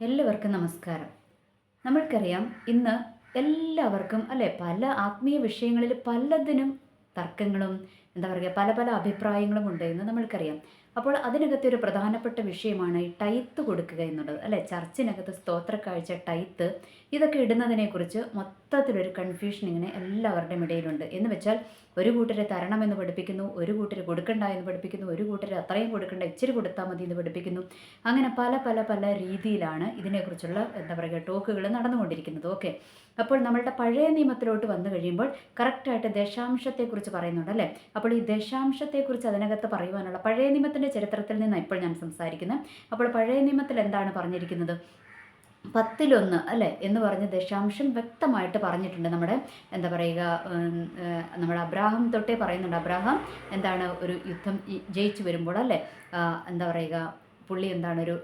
എല്ലാവർക്കും നമസ്കാരം. നമ്മൾക്കറിയാം ഇന്ന് എല്ലാവർക്കും അല്ലെ പല ആത്മീയ വിഷയങ്ങളിൽ പലതിനും തർക്കങ്ങളും എന്താ പറയുക പല പല അഭിപ്രായങ്ങളും ഉണ്ട് എന്ന് നമ്മൾക്കറിയാം. അപ്പോൾ അതിനകത്തെ ഒരു പ്രധാനപ്പെട്ട വിഷയമാണ് ഈ ടൈത്ത് കൊടുക്കുക എന്നുള്ളത് അല്ലെ? ചർച്ചിനകത്ത് സ്തോത്ര കാഴ്ച ടൈത്ത്. ഇതൊക്കെ ഇടുന്നതിനെക്കുറിച്ച് മൊത്തത്തിലൊരു കൺഫ്യൂഷൻ ഇങ്ങനെ എല്ലാവരുടെയും ഇടയിലുണ്ട്. എന്ന് വെച്ചാൽ ഒരു കൂട്ടരെ എന്ന് പഠിപ്പിക്കുന്നു ഒരു കൂട്ടര് കൊടുക്കണ്ട എന്ന് പഠിപ്പിക്കുന്നു ഒരു കൂട്ടര് അത്രയും കൊടുക്കണ്ട ഇച്ചിരി കൊടുത്താൽ മതി എന്ന് പഠിപ്പിക്കുന്നു. അങ്ങനെ പല പല പല രീതിയിലാണ് ഇതിനെക്കുറിച്ചുള്ള എന്താ പറയുക ടോക്കുകൾ നടന്നുകൊണ്ടിരിക്കുന്നത്. ഓക്കെ. അപ്പോൾ നമ്മളുടെ പഴയ നിയമത്തിലോട്ട് വന്നു കഴിയുമ്പോൾ കറക്റ്റായിട്ട് ദശാംശത്തെക്കുറിച്ച് പറയുന്നുണ്ട് അല്ലേ? അപ്പോൾ ഈ ദശാംശത്തെക്കുറിച്ച് അതിനകത്ത് പറയുവാനുള്ള പഴയ നിയമത്തിന്റെ ചരിത്രത്തിൽ നിന്നാണ് ഇപ്പോൾ ഞാൻ സംസാരിക്കുന്നത്. അപ്പോൾ പഴയ നിയമത്തിൽ എന്താണ് പറഞ്ഞിരിക്കുന്നത്? പത്തിലൊന്ന് അല്ലേ? എന്ന് പറഞ്ഞ ദശാംശം വ്യക്തമായിട്ട് പറഞ്ഞിട്ടുണ്ട് നമ്മുടെ എന്താ പറയുക നമ്മുടെ അബ്രാഹം തൊട്ടേ പറയുന്നുണ്ട്. അബ്രാഹം എന്താണ് ഒരു യുദ്ധം ജയിച്ചു വരുമ്പോൾ അല്ലേ? എന്താ പറയുക പുള്ളി എന്താണ് ഒരു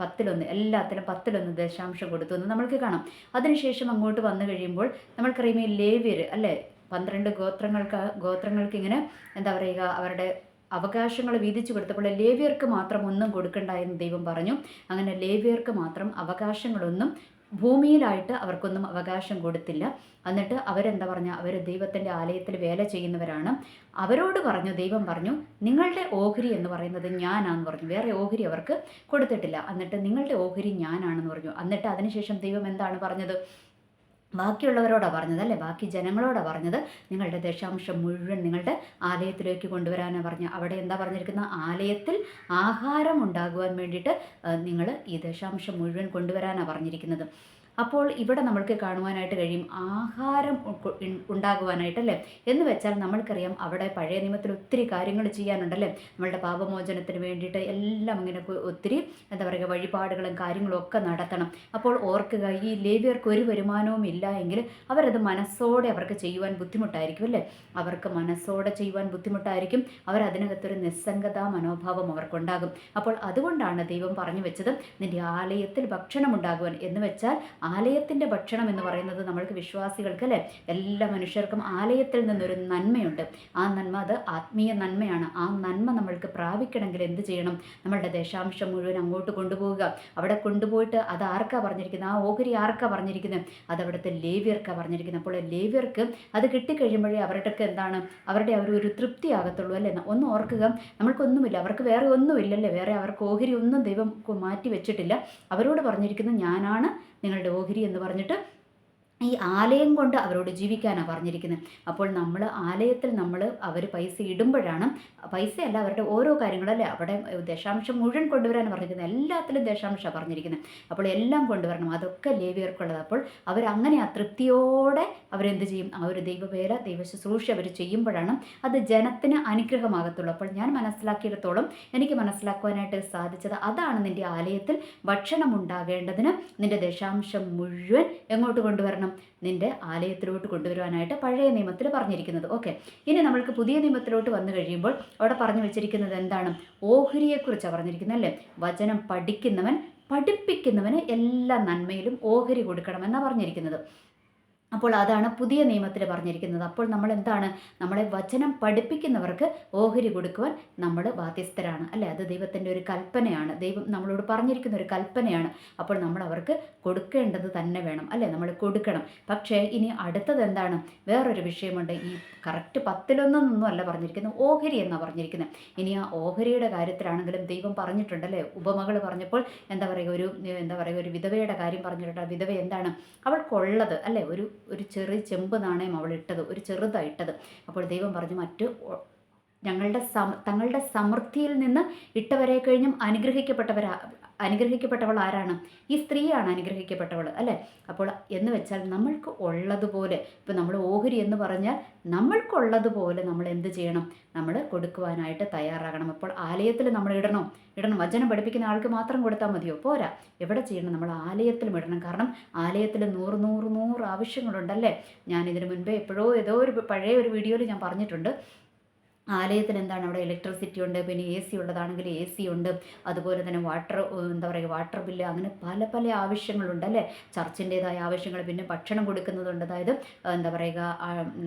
പത്തിലൊന്ന് എല്ലാത്തിലും പത്തിലൊന്ന് ദശാംശം കൊടുത്തു എന്ന് നമ്മൾക്ക് കാണാം. അതിനുശേഷം അങ്ങോട്ട് വന്നു കഴിയുമ്പോൾ നമ്മൾക്കറിയുമ്പോൾ ലേവ്യർ അല്ലേ? പന്ത്രണ്ട് ഗോത്രങ്ങൾക്ക് ഗോത്രങ്ങൾക്ക് ഇങ്ങനെ എന്താ പറയുക അവരുടെ അവകാശങ്ങൾ വീതിച്ചു കൊടുത്തപ്പോൾ ലേവ്യർക്ക് മാത്രം ഒന്നും കൊടുക്കണ്ട എന്ന് ദൈവം പറഞ്ഞു. അങ്ങനെ ലേവ്യർക്ക് മാത്രം അവകാശങ്ങളൊന്നും ഭൂമിയിലായിട്ട് അവർക്കൊന്നും അവകാശം കൊടുത്തില്ല. എന്നിട്ട് അവരെന്താ പറഞ്ഞ? അവർ ദൈവത്തിന്റെ ആലയത്തിൽ വേല ചെയ്യുന്നവരാണ്. അവരോട് പറഞ്ഞു ദൈവം പറഞ്ഞു നിങ്ങളുടെ ഓഹരി എന്ന് പറയുന്നത് ഞാനാന്ന് പറഞ്ഞു. വേറെ ഓഹരി അവർക്ക് കൊടുത്തിട്ടില്ല. എന്നിട്ട് നിങ്ങളുടെ ഓഹരി ഞാനാണെന്ന് പറഞ്ഞു. എന്നിട്ട് അതിനുശേഷം ദൈവം എന്താണ് പറഞ്ഞത്? ബാക്കിയുള്ളവരോടാണ് പറഞ്ഞത് അല്ലേ? ബാക്കി ജനങ്ങളോടാണ് പറഞ്ഞത്. നിങ്ങളുടെ ദശാംശം മുഴുവൻ നിങ്ങളുടെ ആലയത്തിലേക്ക് കൊണ്ടുവരാനാണ് പറഞ്ഞത് അവിടെ എന്താ പറഞ്ഞിരിക്കുന്ന ആലയത്തിൽ ആഹാരം ഉണ്ടാകുവാൻ വേണ്ടിയിട്ട് നിങ്ങൾ ഈ ദശാംശം മുഴുവൻ കൊണ്ടുവരാനാണ് പറഞ്ഞിരിക്കുന്നത്. അപ്പോൾ ഇവിടെ നമ്മൾക്ക് കാണുവാനായിട്ട് കഴിയും ആഹാരം ഉണ്ടാകുവാനായിട്ടല്ലേ? എന്ന് വെച്ചാൽ നമ്മൾക്കറിയാം അവിടെ പഴയ നിയമത്തിൽ ഒത്തിരി കാര്യങ്ങൾ ചെയ്യാനുണ്ടല്ലേ? നമ്മളുടെ പാപമോചനത്തിന് വേണ്ടിയിട്ട് എല്ലാം ഇങ്ങനെ ഒത്തിരി എന്താ പറയുക വഴിപാടുകളും കാര്യങ്ങളും ഒക്കെ നടത്തണം. അപ്പോൾ ഓർക്കുക ഈ ലേവ്യർക്ക് ഒരു വരുമാനവും ഇല്ല എങ്കിൽ അവരത് മനസ്സോടെ അവർക്ക് ചെയ്യുവാൻ ബുദ്ധിമുട്ടായിരിക്കും അല്ലേ? അവർക്ക് മനസ്സോടെ ചെയ്യുവാൻ ബുദ്ധിമുട്ടായിരിക്കും. അവരതിനകത്തൊരു നിസ്സംഗതാ മനോഭാവം അവർക്കുണ്ടാകും. അപ്പോൾ അതുകൊണ്ടാണ് ദൈവം പറഞ്ഞു വെച്ചത് നിന്റെ ആലയത്തിൽ ഭക്ഷണം ഉണ്ടാകുവാൻ എന്ന് വെച്ചാൽ ആലയത്തിന്റെ ഭക്ഷണം എന്ന് പറയുന്നത് നമ്മൾക്ക് വിശ്വാസികൾക്ക് അല്ലേ? എല്ലാ മനുഷ്യർക്കും ആലയത്തിൽ നിന്നൊരു നന്മയുണ്ട്. ആ നന്മ അത് ആത്മീയ നന്മയാണ്. ആ നന്മ നമ്മൾക്ക് പ്രാപിക്കണമെങ്കിൽ എന്ത് ചെയ്യണം? നമ്മളുടെ ദേശാംശം മുഴുവൻ അങ്ങോട്ട് കൊണ്ടുപോവുക. അവിടെ കൊണ്ടുപോയിട്ട് അത് ആർക്കാ പറഞ്ഞിരിക്കുന്നത്? ആ ഓഹരി ആർക്കാ പറഞ്ഞിരിക്കുന്നത്? അത് അവിടുത്തെ ലേവ്യർക്കാ പറഞ്ഞിരിക്കുന്നത്. അപ്പോൾ ലേവ്യർക്ക് അത് കിട്ടിക്കഴിയുമ്പോഴേ അവരുടെയൊക്കെ എന്താണ്? അവരുടെ ആ ഒരു തൃപ്തി തൃപ്തിയാകത്തുള്ളൂ അല്ലേ? ഒന്ന് ഓർക്കുക നമ്മൾക്കൊന്നുമില്ല. അവർക്ക് വേറെ ഒന്നുമില്ലല്ലേ? വേറെ അവർക്ക് ഓഹരി ഒന്നും ദൈവം മാറ്റി വെച്ചിട്ടില്ല. അവരോട് പറഞ്ഞിരിക്കുന്നത് ഞാനാണ് നിങ്ങളുടെ ഓഹരി എന്ന് പറഞ്ഞിട്ട് ഈ ആലയം കൊണ്ട് അവരോട് ജീവിക്കാനാണ് പറഞ്ഞിരിക്കുന്നത് അപ്പോൾ നമ്മൾ ആലയത്തിൽ നമ്മൾ അവർ പൈസ ഇടുമ്പോഴാണ് പൈസയല്ല അവരുടെ ഓരോ കാര്യങ്ങളല്ലേ അവിടെ ദശാംശം മുഴുവൻ കൊണ്ടുവരാൻ പറഞ്ഞിരിക്കുന്നത് എല്ലാത്തിലും ദശാംശമാണ് പറഞ്ഞിരിക്കുന്നത് അപ്പോൾ എല്ലാം കൊണ്ടുവരണം. അതൊക്കെ ലേവിയർക്കുള്ളത്. അപ്പോൾ അവരങ്ങനെ ആ തൃപ്തിയോടെ അവരെന്ത് ചെയ്യും? ആ ഒരു ദൈവവേല ദൈവശുശ്രൂഷ അവർ ചെയ്യുമ്പോഴാണ് അത് ജനത്തിന് അനുഗ്രഹമാകത്തുള്ളൂ. അപ്പോൾ ഞാൻ മനസ്സിലാക്കിയിടത്തോളം എനിക്ക് മനസ്സിലാക്കുവാനായിട്ട് സാധിച്ചത് അതാണ് നിന്റെ ആലയത്തിൽ ഭക്ഷണം ഉണ്ടാകേണ്ടതിന് നിന്റെ ദശാംശം മുഴുവൻ എങ്ങോട്ട് കൊണ്ടുവരണം? നിന്റെ ആലയത്തിലോട്ട് കൊണ്ടുവരുവാനായിട്ട് പഴയ നിയമത്തിൽ പറഞ്ഞിരിക്കുന്നത്. ഓക്കെ ഇനി നമ്മൾക്ക് പുതിയ നിയമത്തിലോട്ട് വന്നു കഴിയുമ്പോൾ അവിടെ പറഞ്ഞു വെച്ചിരിക്കുന്നത് എന്താണ്? ഓഹരിയെക്കുറിച്ചാണ് പറഞ്ഞിരിക്കുന്നത് അല്ലേ? വചനം പഠിക്കുന്നവൻ പഠിപ്പിക്കുന്നവന് എല്ലാ നന്മയിലും ഓഹരി കൊടുക്കണമെന്നാണ് പറഞ്ഞിരിക്കുന്നത്. അപ്പോൾ അതാണ് പുതിയ നിയമത്തിൽ പറഞ്ഞിരിക്കുന്നത്. അപ്പോൾ നമ്മൾ എന്താണ്? നമ്മളെ വചനം പഠിപ്പിക്കുന്നവർക്ക് ഓഹരി കൊടുക്കുവാൻ നമ്മൾ ബാധ്യസ്ഥരാണ് അല്ലേ? അത് ദൈവത്തിന്റെ ഒരു കൽപ്പനയാണ്. ദൈവം നമ്മളോട് പറഞ്ഞിരിക്കുന്ന ഒരു കൽപ്പനയാണ്. അപ്പോൾ നമ്മൾ അവർക്ക് കൊടുക്കേണ്ടത് തന്നെ വേണം അല്ലേ? നമ്മൾ കൊടുക്കണം. പക്ഷേ ഇനി അടുത്തത് എന്താണ്? വേറൊരു വിഷയമുണ്ട്. ഈ കറക്റ്റ് പത്തിലൊന്നൊന്നും അല്ല പറഞ്ഞിരിക്കുന്നത്. ഓഹരി എന്നാണ് പറഞ്ഞിരിക്കുന്നത്. ഇനി ആ ഓഹരിയുടെ കാര്യത്തിലാണെങ്കിലും ദൈവം പറഞ്ഞിട്ടുണ്ട് അല്ലേ? ഉപമകൾ പറഞ്ഞപ്പോൾ എന്താ പറയുക? ഒരു എന്താ പറയുക? ഒരു വിധവയുടെ കാര്യം പറഞ്ഞിട്ടുണ്ട്. ആ വിധവ എന്താണ്? അവൾക്കുള്ളത് അല്ലേ? ഒരു ഒരു ചെറിയ ചെമ്പ് നാണയം അവൾ ഇട്ടത് ഒരു ചെറുതാണ് ഇട്ടത് അപ്പോൾ ദൈവം പറഞ്ഞു മറ്റു ഞങ്ങളുടെ സമ തങ്ങളുടെ സമൃദ്ധിയിൽ നിന്ന് ഇട്ടവരെ കഴിഞ്ഞും അനുഗ്രഹിക്കപ്പെട്ടവരാ അനുഗ്രഹിക്കപ്പെട്ടവൾ ആരാണ്? ഈ സ്ത്രീയാണ് അനുഗ്രഹിക്കപ്പെട്ടവൾ അല്ലേ? അപ്പോൾ എന്ന് വെച്ചാൽ നമ്മൾക്ക് ഉള്ളതുപോലെ ഇപ്പോൾ നമ്മൾ ഓഹരി എന്ന് പറഞ്ഞാൽ നമ്മൾക്കുള്ളതുപോലെ നമ്മൾ എന്ത് ചെയ്യണം? നമ്മൾ കൊടുക്കുവാനായിട്ട് തയ്യാറാകണം. അപ്പോൾ ആലയത്തിൽ നമ്മൾ ഇടണം? ഇടണം. വചനം പഠിപ്പിക്കുന്ന ആൾക്ക് മാത്രം കൊടുത്താൽ മതിയോ? പോരാ. എവിടെ ചെയ്യണം? നമ്മൾ ആലയത്തിലും ഇടണം. കാരണം ആലയത്തിൽ നൂറ് നൂറ് നൂറ് ആവശ്യങ്ങളുണ്ടല്ലേ ഞാൻ ഇതിനു മുൻപേ എപ്പോഴോ ഏതോ ഒരു പഴയ ഒരു വീഡിയോയിൽ ഞാൻ പറഞ്ഞിട്ടുണ്ട്. ആലയത്തിൽ എന്താണ് അവിടെ ഇലക്ട്രിസിറ്റി ഉണ്ട് പിന്നെ എ സി ഉള്ളതാണെങ്കിൽ എ സി ഉണ്ട് അതുപോലെ തന്നെ വാട്ടർ എന്താ പറയുക വാട്ടർ ബില്ല് അങ്ങനെ പല പല ആവശ്യങ്ങളുണ്ട് അല്ലേ? ചർച്ചിന്റേതായ ആവശ്യങ്ങൾ പിന്നെ ഭക്ഷണം കൊടുക്കുന്നതുണ്ട്. അതായത് എന്താ പറയുക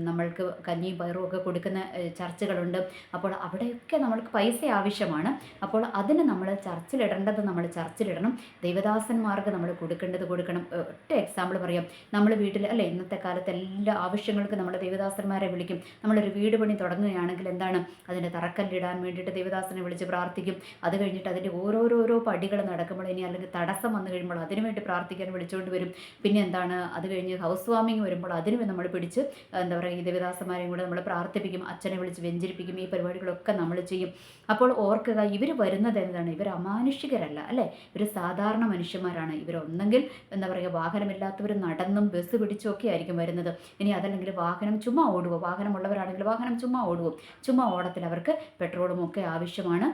നമ്മൾക്ക് കഞ്ഞിയും പയറും ഒക്കെ കൊടുക്കുന്ന ചർച്ചുകളുണ്ട്. അപ്പോൾ അവിടെയൊക്കെ നമ്മൾക്ക് പൈസ ആവശ്യമാണ്. അപ്പോൾ അതിന് നമ്മൾ ചർച്ചിലിടേണ്ടത് നമ്മൾ ചർച്ചിലിടണം. ദൈവദാസന്മാർക്ക് നമ്മൾ കൊടുക്കേണ്ടത് കൊടുക്കണം. ഒറ്റ എക്സാമ്പിൾ പറയാം. നമ്മൾ വീട്ടിൽ അല്ലേ ഇന്നത്തെ കാലത്ത് എല്ലാ ആവശ്യങ്ങൾക്കും നമ്മൾ ദൈവദാസന്മാരെ വിളിക്കും. നമ്മളൊരു വീട് പണി തുടങ്ങുകയാണെങ്കിൽ എന്താണ് അതിന്റെ തറക്കല്ലിടാൻ വേണ്ടിയിട്ട് ദേവദാസനെ വിളിച്ച് പ്രാർത്ഥിക്കും. അത് കഴിഞ്ഞിട്ട് അതിന്റെ ഓരോരോരോ പടികൾ നടക്കുമ്പോൾ ഇനി അല്ലെങ്കിൽ തടസ്സം വന്നു കഴിയുമ്പോൾ അതിനു വേണ്ടി പ്രാർത്ഥിക്കാൻ വിളിച്ചുകൊണ്ട് വരും. പിന്നെ എന്താണ്? അത് കഴിഞ്ഞ് ഹൗസ് വാമിങ് വരുമ്പോൾ അതിനു നമ്മൾ പിടിച്ച് എന്താ പറയുക ഈ ദേവദാസന്മാരെയും കൂടെ നമ്മൾ പ്രാർത്ഥിപ്പിക്കും. അച്ഛനെ വിളിച്ച് വ്യഞ്ചരിപ്പിക്കും ഈ പരിപാടികളൊക്കെ നമ്മൾ ചെയ്യും. അപ്പോൾ ഓർക്കുക ഇവർ വരുന്നത് എന്താണ്? ഇവർ അമാനുഷികരല്ല അല്ലേ? ഇവർ സാധാരണ മനുഷ്യന്മാരാണ്. ഇവരൊന്നെങ്കിൽ എന്താ പറയുക വാഹനമില്ലാത്തവർ നടന്നും ബസ് പിടിച്ചും ഒക്കെ ആയിരിക്കും വരുന്നത്. ഇനി അതല്ലെങ്കിൽ വാഹനം ചുമ്മാ ഓടുവോ? വാഹനമുള്ളവരാണെങ്കിൽ വാഹനം ചുമ്മാ ഓടുവോ? ചുമ്മാ ഓടത്തിൽ അവർക്ക് പെട്രോളും ഒക്കെ ആവശ്യമാണ്.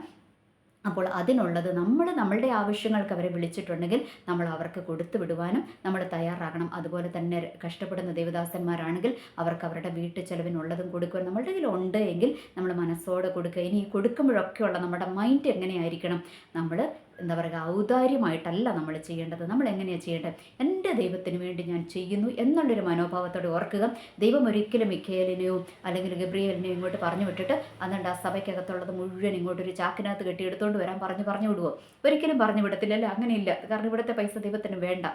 അപ്പോൾ അതിനുള്ളത് നമ്മൾ നമ്മളുടെ ആവശ്യങ്ങൾക്ക് അവരെ വിളിച്ചിട്ടുണ്ടെങ്കിൽ നമ്മൾ അവർക്ക് കൊടുത്തു വിടുവാനും നമ്മൾ തയ്യാറാകണം. അതുപോലെ തന്നെ കഷ്ടപ്പെടുന്ന ദേവദാസന്മാരാണെങ്കിൽ അവർക്ക് അവരുടെ വീട്ടു ചെലവിനുള്ളതും കൊടുക്കുവാൻ നമ്മളുടെ കയ്യിൽ ഉണ്ട് എങ്കിൽ നമ്മൾ മനസ്സോടെ കൊടുക്കുക. ഇനി കൊടുക്കുമ്പോഴൊക്കെയുള്ള നമ്മുടെ മൈൻഡ് എങ്ങനെയായിരിക്കണം? നമ്മൾ എന്താ പറയുക ഔദാര്യമായിട്ടല്ല നമ്മൾ ചെയ്യേണ്ടത്. നമ്മൾ എങ്ങനെയാണ് ചെയ്യേണ്ടത്? എന്റെ ദൈവത്തിന് വേണ്ടി ഞാൻ ചെയ്യുന്നു എന്നുള്ളൊരു മനോഭാവത്തോടെ ഓർക്കുക. ദൈവം ഒരിക്കലും മിഖേലിനെയോ അല്ലെങ്കിൽ ഗബ്രിയേലിനെയോ ഇങ്ങോട്ട് പറഞ്ഞു വിട്ടിട്ട് എന്നിട്ട് ആ സഭയ്ക്കകത്തുള്ളത് മുഴുവൻ ഇങ്ങോട്ട് ഒരു ചാക്കിനകത്ത് കെട്ടി എടുത്തുകൊണ്ട് വരാൻ പറഞ്ഞു പറഞ്ഞു വിടുവോ? ഒരിക്കലും പറഞ്ഞു വിടത്തില്ല അല്ലേ അങ്ങനെയില്ല. കാരണം ഇവിടുത്തെ പൈസ ദൈവത്തിന് വേണ്ട.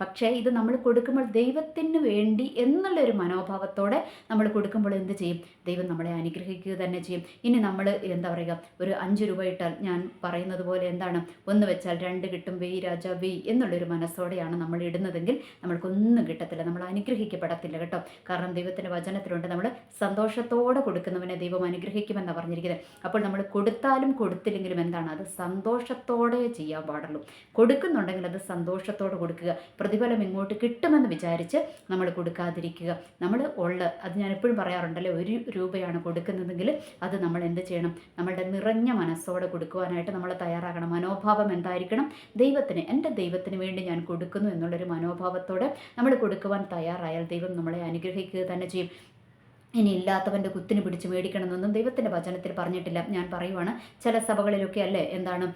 പക്ഷേ ഇത് നമ്മൾ കൊടുക്കുമ്പോൾ ദൈവത്തിന് വേണ്ടി എന്നുള്ളൊരു മനോഭാവത്തോടെ നമ്മൾ കൊടുക്കുമ്പോൾ എന്ത് ചെയ്യും? ദൈവം നമ്മളെ അനുഗ്രഹിക്കുക തന്നെ ചെയ്യും. ഇനി നമ്മൾ എന്താ പറയുക ഒരു അഞ്ച് രൂപ ഇട്ടാൽ ഞാൻ പറയുന്നത് പോലെ എന്താണ്? ഒന്ന് വെച്ചാൽ രണ്ട് കിട്ടും വെയ് രാജ വെയ് എന്നുള്ളൊരു മനസ്സോടെയാണ് നമ്മൾ ഇടുന്നതെങ്കിൽ നമ്മൾക്കൊന്നും കിട്ടത്തില്ല നമ്മൾ അനുഗ്രഹിക്കപ്പെടത്തില്ല കേട്ടോ. കാരണം ദൈവത്തിന്റെ വചനത്തിലുണ്ട് നമ്മൾ സന്തോഷത്തോടെ കൊടുക്കുന്നവനെ ദൈവം അനുഗ്രഹിക്കുമെന്നാണ് പറഞ്ഞിരിക്കുന്നത്. അപ്പോൾ നമ്മൾ കൊടുത്താലും കൊടുത്തില്ലെങ്കിലും എന്താണ്? അത് സന്തോഷത്തോടെ ചെയ്യാൻ പാടുള്ളൂ. കൊടുക്കുന്നുണ്ടെങ്കിൽ അത് സന്തോഷത്തോടെ കൊടുക്കുക. പ്രതിഫലം ഇങ്ങോട്ട് കിട്ടുമെന്ന് വിചാരിച്ച് നമ്മൾ കൊടുക്കാതിരിക്കുക. നമ്മൾ ഉള്ള അത് ഞാൻ എപ്പോഴും പറയാറുണ്ടല്ലോ ഒരു രൂപയാണ് കൊടുക്കുന്നതെങ്കിൽ അത് നമ്മൾ എന്ത് ചെയ്യണം? നമ്മളുടെ നിറഞ്ഞ മനസ്സോടെ കൊടുക്കുവാനായിട്ട് നമ്മൾ തയ്യാറാകണം. മനോഭാവം എന്തായിരിക്കണം? ദൈവത്തിന് എന്റെ ദൈവത്തിന് വേണ്ടി ഞാൻ കൊടുക്കുന്നു എന്നുള്ളൊരു മനോഭാവത്തോടെ നമ്മൾ കൊടുക്കുവാൻ തയ്യാറായാൽ ദൈവം നമ്മളെ അനുഗ്രഹിക്കുക തന്നെ ചെയ്യും. ഇനി ഇല്ലാത്തവന്റെ കുത്തിന് പിടിച്ച് മേടിക്കണമെന്നൊന്നും ദൈവത്തിന്റെ വചനത്തിൽ പറഞ്ഞിട്ടില്ല. ഞാൻ പറയുവാണ് ചില സഭകളിലൊക്കെ അല്ലേ എന്താണ്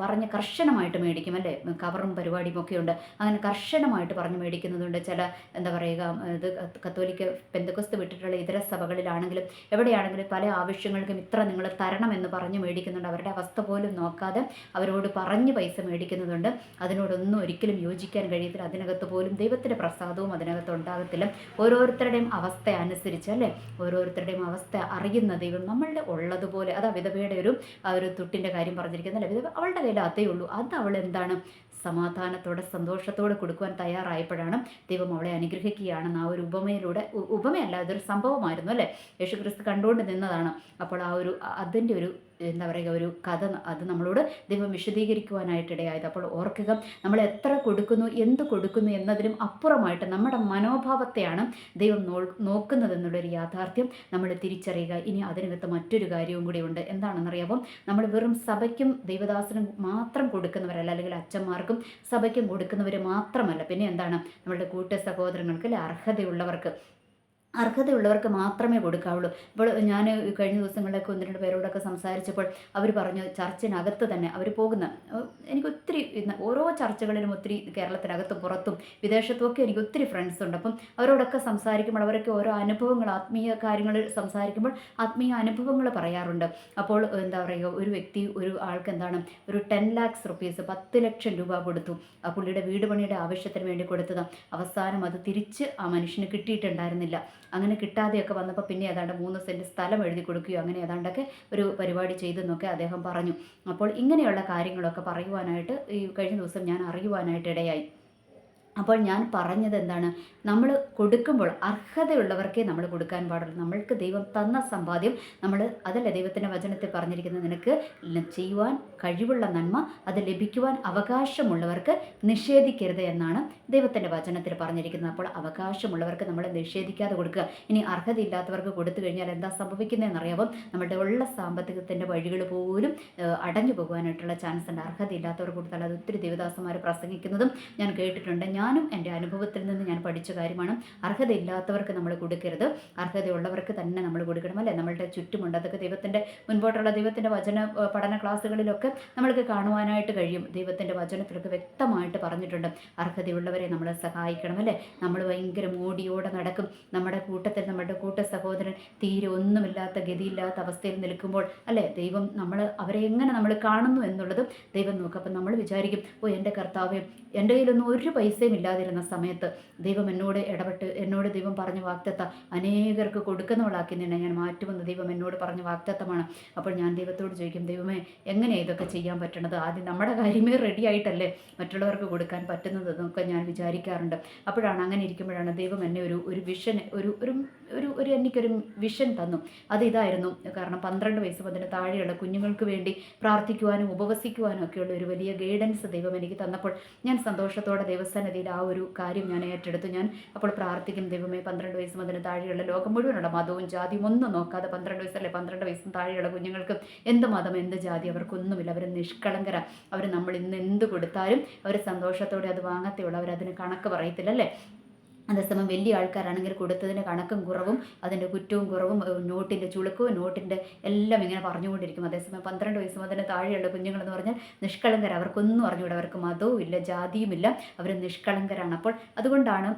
പറഞ്ഞ് കർശനമായിട്ട് മേടിക്കും അല്ലേ കവറും പരിപാടിയും ഒക്കെ ഉണ്ട്. അങ്ങനെ കർശനമായിട്ട് പറഞ്ഞ് മേടിക്കുന്നതുണ്ട് ചില എന്താ പറയുക ഇത് കത്തോലിക്ക പെന്തക്കൊസ്ത് വിട്ടിട്ടുള്ള ഇതര സഭകളിലാണെങ്കിലും എവിടെയാണെങ്കിലും പല ആവശ്യങ്ങൾക്കും ഇത്ര നിങ്ങൾ തരണം എന്ന് പറഞ്ഞ് മേടിക്കുന്നുണ്ട്. അവരുടെ അവസ്ഥ പോലും നോക്കാതെ അവരോട് പറഞ്ഞ് പൈസ മേടിക്കുന്നതുണ്ട്. അതിനോടൊന്നും ഒരിക്കലും യോജിക്കാൻ കഴിയത്തില്ല. അതിനകത്ത് പോലും ദൈവത്തിന്റെ പ്രസാദവും അതിനകത്ത് ഉണ്ടാകത്തില്ല. ഓരോരുത്തരുടെയും അവസ്ഥ അനുസരിച്ച് അല്ലേ ഓരോരുത്തരുടെയും അവസ്ഥ അറിയുന്ന ദൈവം നമ്മളുടെ ഉള്ളതുപോലെ. അതാ വിധവയുടെ ഒരു ആ ഒരു തുട്ടിന്റെ കാര്യം പറഞ്ഞിരിക്കുന്നല്ലേ വിധവ അവളുടെ കയ്യിൽ അതേ ഉള്ളൂ. അത് അവൾ എന്താണ്? സമാധാനത്തോടെ സന്തോഷത്തോടെ കൊടുക്കുവാൻ തയ്യാറായപ്പോഴാണ് ദൈവം അവളെ അനുഗ്രഹിക്കുകയാണെന്ന് ആ ഒരു ഉപമയിലൂടെ ഉപമയല്ല അതൊരു സംഭവമായിരുന്നു അല്ലേ? യേശുക്രിസ്തു കണ്ടുകൊണ്ട് നിന്നതാണ്. അപ്പോൾ ആ ഒരു അതിന്റെ ഒരു എന്താ പറയുക ഒരു കഥ അത് നമ്മളോട് ദൈവം വിശദീകരിക്കുവാനായിട്ടിടയായത്. അപ്പോൾ ഓർക്കുക നമ്മൾ എത്ര കൊടുക്കുന്നു എന്ത് കൊടുക്കുന്നു എന്നതിലും അപ്പുറമായിട്ട് നമ്മുടെ മനോഭാവത്തെയാണ് ദൈവം നോ നോക്കുന്നതെന്നുള്ളൊരു യാഥാർത്ഥ്യം നമ്മൾ തിരിച്ചറിയുക. ഇനി അതിനകത്ത് മറ്റൊരു കാര്യവും കൂടി ഉണ്ട്. എന്താണെന്നറിയാമോ നമ്മൾ വെറും സഭയ്ക്കും ദൈവദാസനും മാത്രം കൊടുക്കുന്നവരല്ല അല്ലെങ്കിൽ അച്ഛന്മാർക്കും സഭയ്ക്കും കൊടുക്കുന്നവർ മാത്രമല്ല. പിന്നെ എന്താണ്? നമ്മളുടെ കൂട്ട സഹോദരങ്ങൾക്ക് അർഹതയുള്ളവർക്ക്. അർഹതയുള്ളവർക്ക് മാത്രമേ കൊടുക്കാവുള്ളൂ. ഇപ്പോൾ ഞാൻ കഴിഞ്ഞ ദിവസങ്ങളിലൊക്കെ ഒന്ന് രണ്ട് പേരോടൊക്കെ സംസാരിച്ചപ്പോൾ അവർ പറഞ്ഞു ചർച്ചിനകത്ത് തന്നെ അവർ പോകുന്ന എനിക്ക് ഒത്തിരി ഓരോ ചർച്ചകളിലും ഒത്തിരി കേരളത്തിനകത്തും പുറത്തും വിദേശത്തും ഒക്കെ എനിക്ക് ഒത്തിരി ഫ്രണ്ട്സ് ഉണ്ട്. അപ്പം അവരോടൊക്കെ സംസാരിക്കുമ്പോൾ അവരൊക്കെ ഓരോ അനുഭവങ്ങൾ ആത്മീയ കാര്യങ്ങൾ സംസാരിക്കുമ്പോൾ ആത്മീയ അനുഭവങ്ങൾ പറയാറുണ്ട്. അപ്പോൾ എന്താ പറയുക ഒരു വ്യക്തി ഒരു ആൾക്ക് എന്താണ് ഒരു ടെൻ ലാക്സ് റുപ്പീസ് പത്ത് ലക്ഷം രൂപ കൊടുത്തു. ആ പുള്ളിയുടെ വീട് പണിയുടെ ആവശ്യത്തിന് വേണ്ടി കൊടുത്തത് അവസാനം അത് തിരിച്ച് ആ മനുഷ്യന് കിട്ടിയിട്ടുണ്ടായിരുന്നില്ല. അങ്ങനെ കിട്ടാതെയൊക്കെ വന്നപ്പോൾ പിന്നെ ഏതാണ്ട് മൂന്ന് സെന്റ് സ്ഥലം എഴുതി കൊടുക്കുകയോ അങ്ങനെ ഏതാണ്ടൊക്കെ ഒരു പരിപാടി ചെയ്തെന്നൊക്കെ അദ്ദേഹം പറഞ്ഞു. അപ്പോൾ ഇങ്ങനെയുള്ള കാര്യങ്ങളൊക്കെ പറയുവാനായിട്ട് ഈ കഴിഞ്ഞ ദിവസം ഞാൻ അറിയുവാനായിട്ട് ഇടയായി. അപ്പോൾ ഞാൻ പറഞ്ഞത് എന്താണ്? നമ്മൾ കൊടുക്കുമ്പോൾ അർഹതയുള്ളവർക്കേ നമ്മൾ കൊടുക്കാൻ പാടുള്ളൂ. നമ്മൾക്ക് ദൈവം തന്ന സമ്പാദ്യം നമ്മൾ അതല്ല ദൈവത്തിന്റെ വചനത്തിൽ പറഞ്ഞിരിക്കുന്നത്? നിനക്ക് ചെയ്യുവാൻ കഴിവുള്ള നന്മ അത് ലഭിക്കുവാൻ അവകാശമുള്ളവർക്ക് നിഷേധിക്കരുത് എന്നാണ് ദൈവത്തിന്റെ വചനത്തിൽ പറഞ്ഞിരിക്കുന്നത്. അപ്പോൾ അവകാശമുള്ളവർക്ക് നമ്മൾ നിഷേധിക്കാതെ കൊടുക്കുക. ഇനി അർഹതയില്ലാത്തവർക്ക് കൊടുത്തു കഴിഞ്ഞാൽ എന്താ സംഭവിക്കുന്നതെന്നറിയാവും? നമ്മുടെ ഉള്ള സാമ്പത്തികത്തിന്റെ വഴികൾ പോലും അടഞ്ഞു പോകുവാനായിട്ടുള്ള ചാൻസ് ഉണ്ട് അർഹതയില്ലാത്തവർക്ക് കൊടുത്താൽ അത് ഒത്തിരി ദേവദാസന്മാർ പ്രസംഗിക്കുന്നതും ഞാൻ കേട്ടിട്ടുണ്ട്. ഞാനും എന്റെ അനുഭവത്തിൽ നിന്ന് ഞാൻ പഠിച്ച കാര്യമാണ്. അർഹതയില്ലാത്തവർക്ക് നമ്മൾ കൊടുക്കരുത്. അർഹതയുള്ളവർക്ക് തന്നെ നമ്മൾ കൊടുക്കണം അല്ലേ? നമ്മളുടെ ചുറ്റുമുണ്ട്. അതൊക്കെ ദൈവത്തിന്റെ മുൻപോട്ടുള്ള ദൈവത്തിന്റെ വചന പഠന ക്ലാസ്സുകളിലൊക്കെ നമ്മൾക്ക് കാണുവാനായിട്ട് കഴിയും. ദൈവത്തിന്റെ വചനത്തിലൊക്കെ വ്യക്തമായിട്ട് പറഞ്ഞിട്ടുണ്ട്. അർഹതയുള്ളവരെ നമ്മൾ സഹായിക്കണം അല്ലേ? നമ്മൾ ഭയങ്കര മോടിയോടെ നടക്കും. നമ്മുടെ കൂട്ടത്തിൽ നമ്മുടെ കൂട്ട സഹോദരൻ തീരെ ഒന്നുമില്ലാത്ത ഗതിയില്ലാത്ത അവസ്ഥയിൽ നിൽക്കുമ്പോൾ അല്ലേ? ദൈവം നമ്മൾ അവരെ എങ്ങനെ നമ്മൾ കാണുന്നു എന്നുള്ളതും ദൈവം നോക്കും. അപ്പം നമ്മൾ വിചാരിക്കും ഓ എന്റെ കർത്താവേ എന്റെ കയ്യിലൊന്നും ഒരു പൈസയും ഇല്ലാതിരുന്ന സമയത്ത് ദൈവം എന്നോട് ഇടപെട്ട് എന്നോട് ദൈവം പറഞ്ഞ വാക്തത്വം അനേകർക്ക് കൊടുക്കുന്നവളാക്കി നിന്നെ ഞാൻ മാറ്റുമെന്ന് ദൈവം എന്നോട് പറഞ്ഞ വാക്തത്വമാണ് അപ്പോൾ ഞാൻ ദൈവത്തോട് ചോദിക്കും ദൈവമേ എങ്ങനെ ഇതൊക്കെ ചെയ്യാൻ പറ്റണത്? ആദ്യം നമ്മുടെ കാര്യമേ റെഡി ആയിട്ടല്ലേ മറ്റുള്ളവർക്ക് കൊടുക്കാൻ പറ്റുന്നതെന്നൊക്കെ ഞാൻ വിചാരിക്കാറുണ്ട്. അപ്പോഴാണ് അങ്ങനെ ഇരിക്കുമ്പോഴാണ് ദൈവം എന്നെ ഒരു ഒരു വിഷൻ ഒരു ഒരു ഒരു ഒരു എനിക്കൊരു വിഷൻ തന്നു. അത് ഇതായിരുന്നു കാരണം പന്ത്രണ്ട് വയസ്സ് മുതൽ താഴെയുള്ള കുഞ്ഞുങ്ങൾക്ക് വേണ്ടി പ്രാർത്ഥിക്കുവാനും ഉപവസിക്കുവാനും ഒക്കെയുള്ള ഒരു വലിയ ഗൈഡൻസ് ദൈവം എനിക്ക് തന്നപ്പോൾ ഞാൻ സന്തോഷത്തോടെ ദൈവസന്നിധിയിൽ ആ ഒരു കാര്യം ഞാൻ ഏറ്റെടുത്തു. ഞാൻ അപ്പോൾ പ്രാർത്ഥിക്കും ദൈവമേ പന്ത്രണ്ട് വയസ്സ് അതിന് താഴെയുള്ള ലോകം മുഴുവനുള്ള മതവും ജാതിയും ഒന്നും നോക്കാതെ പന്ത്രണ്ട് വയസ്സല്ലേ? പന്ത്രണ്ട് വയസ്സും താഴെയുള്ള കുഞ്ഞുങ്ങൾക്ക് എന്ത് മതം എന്ത് ജാതി? അവർക്കൊന്നുമില്ല. അവർ നിഷ്കളങ്കര. അവർ നമ്മൾ ഇന്ന് എന്ത് കൊടുത്താലും അവർ സന്തോഷത്തോടെ അത് വാങ്ങത്തേ വാങ്ങത്തേയുള്ളൂ. അവരതിന് കണക്ക് പറയത്തില്ല അല്ലേ അതേസമയം വലിയ ആൾക്കാരാണെങ്കിൽ കൊടുത്തതിന്റെ കണക്കും കുറവും അതിന്റെ കുറ്റവും കുറവും നോട്ടിന്റെ ചുളുക്കവും നോട്ടിന്റെ എല്ലാം ഇങ്ങനെ പറഞ്ഞുകൊണ്ടിരിക്കും. അതേസമയം പന്ത്രണ്ട് വയസ്സ് മുതൽ താഴെയുള്ള കുഞ്ഞുങ്ങളെന്ന് പറഞ്ഞാൽ നിഷ്കളങ്കര അവർക്കൊന്നും അറിഞ്ഞുകൂടെ. അവർക്ക് മതവും ഇല്ല ജാതിയുമില്ല. അവർ നിഷ്കളങ്കരാണ്. അപ്പോൾ അതുകൊണ്ടാണ്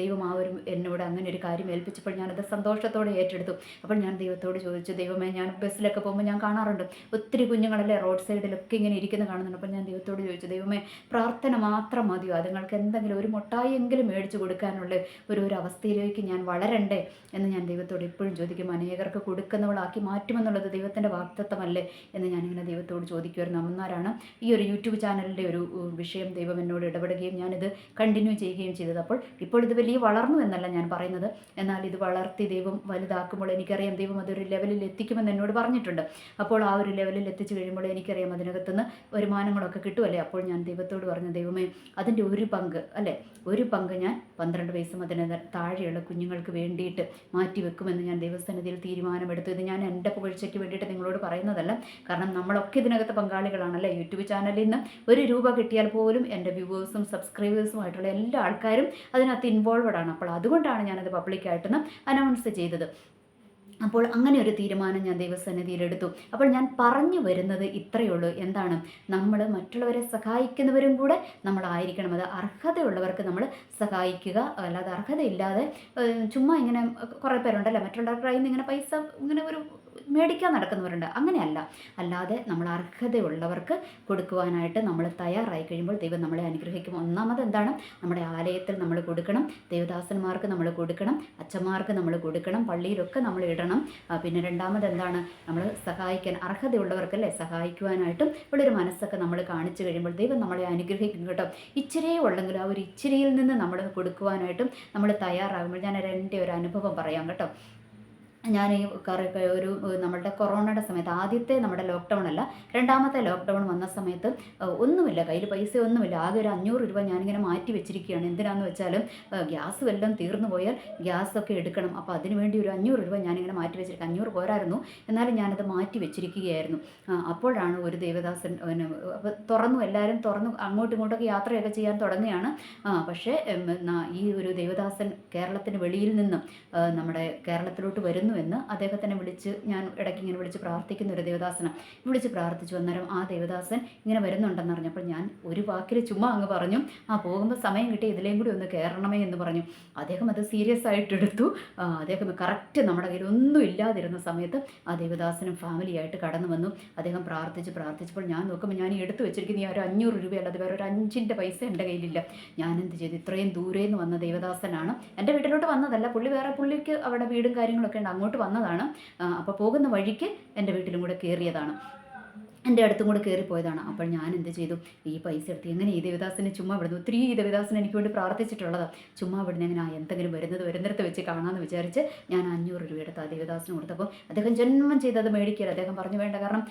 ദൈവം ആ ഒരു എന്നോട് അങ്ങനെ ഒരു കാര്യം ഏൽപ്പിച്ചപ്പോൾ ഞാനത് സന്തോഷത്തോടെ ഏറ്റെടുത്തു. അപ്പോൾ ഞാൻ ദൈവത്തോട് ചോദിച്ചു ദൈവമേ ഞാൻ ബസ്സിലൊക്കെ പോകുമ്പോൾ ഞാൻ കാണാറുണ്ട്. ഒത്തിരി കുഞ്ഞുങ്ങളല്ലേ റോഡ് സൈഡിലൊക്കെ ഇങ്ങനെ ഇരിക്കുന്ന കാണുന്നുണ്ട്. അപ്പോൾ ഞാൻ ദൈവത്തോട് ചോദിച്ചു ദൈവമേ പ്രാർത്ഥന മാത്രം മതിയോ? അതുങ്ങൾക്ക് എന്തെങ്കിലും ഒരു മുട്ടായി എങ്കിലും മേടിച്ചു കൊടുക്കാനുള്ള ഒരു ഒരു അവസ്ഥയിലേക്ക് ഞാൻ വളരണ്ടേ എന്ന് ഞാൻ ദൈവത്തോട് ഇപ്പോഴും ചോദിക്കും. അനേകർക്ക് കൊടുക്കുന്നവളാക്കി മാറ്റുമെന്നുള്ളത് ദൈവത്തിന്റെ വാക്തത്വമല്ലേ എന്ന് ഞാനിങ്ങനെ ദൈവത്തോട് ചോദിക്കുമായിരുന്നു അമ്മമാരാണ് ഈ ഒരു യൂട്യൂബ് ചാനലിന്റെ ഒരു വിഷയം ദൈവം എന്നോട് ഇടപെടുകയും ഞാനിത് കണ്ടിന്യൂ ചെയ്യുകയും ചെയ്തത്. അപ്പോൾ ഇപ്പോൾ ഇത് വലിയ വളർന്നു എന്നല്ല ഞാൻ പറയുന്നത്. എന്നാൽ ഇത് വളർത്തി ദൈവം വലുതാക്കുമ്പോൾ എനിക്കറിയാം ദൈവം അതൊരു ലെവലിൽ എത്തിക്കുമെന്ന് എന്നോട് പറഞ്ഞിട്ടുണ്ട്. അപ്പോൾ ആ ഒരു ലെവലിൽ എത്തിച്ചു കഴിയുമ്പോൾ എനിക്കറിയാം അതിനകത്തുനിന്ന് വരുമാനങ്ങളൊക്കെ കിട്ടുമല്ലേ അപ്പോൾ ഞാൻ ദൈവത്തോട് പറഞ്ഞു ദൈവമേ അതിന്റെ ഒരു പങ്ക് അല്ലേ? ഒരു പങ്ക് ഞാൻ പന്ത്രണ്ട് വയസ്സും അതിന് താഴെയുള്ള കുഞ്ഞുങ്ങൾക്ക് വേണ്ടിയിട്ട് മാറ്റി വെക്കുമെന്ന് ഞാൻ ദൈവസന്നിധിയിൽ തീരുമാനമെടുത്തു. ഇത് ഞാൻ എന്റെ പുകഴ്ചയ്ക്ക് വേണ്ടിയിട്ട് നിങ്ങളോട് പറയുന്നതല്ല. കാരണം നമ്മളൊക്കെ ഇതിനകത്ത് പങ്കാളികളാണല്ലേ? യൂട്യൂബ് ചാനലിൽ നിന്ന് ഒരു രൂപ കിട്ടിയാൽ പോലും എന്റെ വ്യൂവേഴ്സും സബ്സ്ക്രൈബേഴ്സുമായിട്ടുള്ള എല്ലാ ആൾക്കാരും അതിനകത്ത് ഇൻവോൾവഡ് ആണ് അപ്പോൾ അതുകൊണ്ടാണ് ഞാനത് പബ്ലിക്കായിട്ടൊന്ന് അനൗൺസ് ചെയ്തത്. അപ്പോൾ അങ്ങനെ ഒരു തീരുമാനം ഞാൻ ദൈവസന്നിധിയിലെടുത്തു. അപ്പോൾ ഞാൻ പറഞ്ഞു വരുന്നത് ഇത്രയേ ഉള്ളൂ. എന്താണ്? നമ്മൾ മറ്റുള്ളവരെ സഹായിക്കുന്നവരും കൂടെ നമ്മളായിരിക്കണം. അത് അർഹതയുള്ളവർക്ക് നമ്മൾ സഹായിക്കുക. അല്ലാതെ അർഹതയില്ലാതെ ചുമ്മാ ഇങ്ങനെ കുറേ പേരുണ്ടല്ലോ. മറ്റുള്ളവരുടെ കയ്യിൽ നിന്ന് ഇങ്ങനെ പൈസ ഇങ്ങനെ ഒരു മേടിക്കാൻ നടക്കുന്നവരുണ്ട്. അങ്ങനെയല്ല. അല്ലാതെ നമ്മൾ അർഹതയുള്ളവർക്ക് കൊടുക്കുവാനായിട്ട് നമ്മൾ തയ്യാറായി കഴിയുമ്പോൾ ദൈവം നമ്മളെ അനുഗ്രഹിക്കും. ഒന്നാമത് എന്താണ്? നമ്മുടെ ആലയത്തിൽ നമ്മൾ കൊടുക്കണം. ദേവദാസന്മാർക്ക് നമ്മൾ കൊടുക്കണം. അച്ഛന്മാർക്ക് നമ്മൾ കൊടുക്കണം. പള്ളിയിലൊക്കെ നമ്മൾ ഇടണം. പിന്നെ രണ്ടാമത് എന്താണ്? നമ്മൾ സഹായിക്കാൻ അർഹതയുള്ളവർക്കല്ലേ സഹായിക്കുവാനായിട്ടും ഉള്ളൊരു മനസ്സൊക്കെ നമ്മൾ കാണിച്ചു കഴിയുമ്പോൾ ദൈവം നമ്മളെ അനുഗ്രഹിക്കും കേട്ടോ. ഇച്ചിരിയേ ഉള്ളെങ്കിലും ആ ഒരു ഇച്ചിരിയിൽ നിന്ന് നമ്മൾ കൊടുക്കുവാനായിട്ടും നമ്മൾ തയ്യാറാകുമ്പോൾ ഞാൻ എന്റെ ഒരു അനുഭവം പറയാം കേട്ടോ. ഞാൻ ഈ ഒരു നമ്മുടെ കൊറോണയുടെ സമയത്ത് ആദ്യത്തെ നമ്മുടെ ലോക്ക്ഡൗൺ അല്ല രണ്ടാമത്തെ ലോക്ക്ഡൗൺ വന്ന സമയത്ത് ഒന്നുമില്ല കയ്യിൽ പൈസ ഒന്നുമില്ല ആകെ ഒരു അഞ്ഞൂറ് രൂപ ഞാനിങ്ങനെ മാറ്റി വെച്ചിരിക്കുകയാണ്. എന്തിനാന്ന് വെച്ചാൽ ഗ്യാസ് വല്ലതും തീർന്നു പോയാൽ ഗ്യാസ് ഒക്കെ എടുക്കണം. അപ്പോൾ അതിന് വേണ്ടി ഒരു അഞ്ഞൂറ് രൂപ ഞാനിങ്ങനെ മാറ്റി വെച്ചിരിക്കുക അഞ്ഞൂറ് പോരായിരുന്നു. എന്നാലും ഞാനത് മാറ്റി വെച്ചിരിക്കുകയായിരുന്നു. അപ്പോഴാണ് ഒരു ദേവദാസൻ അപ്പോൾ തുറന്നു എല്ലാവരും തുറന്നു അങ്ങോട്ടും ഇങ്ങോട്ടൊക്കെ യാത്രയൊക്കെ ചെയ്യാൻ തുടങ്ങുകയാണ്. പക്ഷേ ഈ ഒരു ദേവദാസൻ കേരളത്തിന് വെളിയിൽ നിന്നും നമ്മുടെ കേരളത്തിലോട്ട് വരുന്നു എന്ന് അദ്ദേഹത്തിനെ വിളിച്ച് ഞാൻ ഇടയ്ക്ക് ഇങ്ങനെ വിളിച്ച് പ്രാർത്ഥിക്കുന്ന ഒരു ദേവദാസനാണ് വിളിച്ച് പ്രാർത്ഥിച്ചു. അന്നേരം ആ ദേവദാസൻ ഇങ്ങനെ വരുന്നുണ്ടെന്ന് അറിഞ്ഞപ്പോൾ ഞാൻ ഒരു വാക്കിൽ ചുമ്മാ അങ്ങ് പറഞ്ഞു ആ പോകുമ്പോൾ സമയം കിട്ടി ഇതിലേയും കൂടി ഒന്ന് കയറണമേ എന്ന് പറഞ്ഞു. അദ്ദേഹം അത് സീരിയസ് ആയിട്ട് എടുത്തു. അദ്ദേഹം കറക്റ്റ് നമ്മുടെ കയ്യിൽ ഒന്നും ഇല്ലാതിരുന്ന സമയത്ത് ആ ദേവദാസനും ഫാമിലിയായിട്ട് കടന്നു വന്നു. അദ്ദേഹം പ്രാർത്ഥിച്ച് പ്രാർത്ഥിച്ചപ്പോൾ ഞാൻ നോക്കുമ്പോൾ ഞാൻ എടുത്തു വെച്ചിരിക്കുന്ന ഈ ഒരു അഞ്ഞൂറ് രൂപയല്ലാതെ വേറെ ഒരു അഞ്ചിന്റെ പൈസ എന്റെ കയ്യിലില്ല. ഞാൻ എന്ത് ചെയ്തു? ഇത്രയും ദൂരെ നിന്ന് വന്ന ദേവദാസനാണ് എന്റെ വീട്ടിലോട്ട് വന്നതല്ല പുള്ളി വേറെ പുള്ളിക്ക് അവിടെ വീടും കാര്യങ്ങളൊക്കെ ഉണ്ട് അങ്ങോട്ട് വന്നതാണ്. അപ്പോൾ പോകുന്ന വഴിക്ക് എന്റെ വീട്ടിലും കൂടെ കയറിയതാണ്. എന്റെ അടുത്തും കൂടെ കയറിപ്പോയതാണ്. അപ്പോൾ ഞാൻ എന്ത് ചെയ്തു? ഈ പൈസ എടുത്ത് എങ്ങനെ ഈ ദേവദാസിനെ ചുമ്മാ വിടുന്നു ഒത്തിരി ഈ ദേവദാസിനെ എനിക്ക് വേണ്ടി പ്രാർത്ഥിച്ചിട്ടുള്ളതാണ് ചുമ്മാ വിടുന്ന എങ്ങനെ ആ എന്തെങ്കിലും വരുന്നത് വരുന്നിടത്ത് വെച്ച് കാണാമെന്ന് വിചാരിച്ച് ഞാൻ അഞ്ഞൂറ് രൂപ എടുത്ത് ആ ദേവദാസിന് കൊടുത്തപ്പോൾ അദ്ദേഹം ജന്മം ചെയ്ത് അത് മേടിക്കരുത്. അദ്ദേഹം പറഞ്ഞു വേണ്ട. കാരണം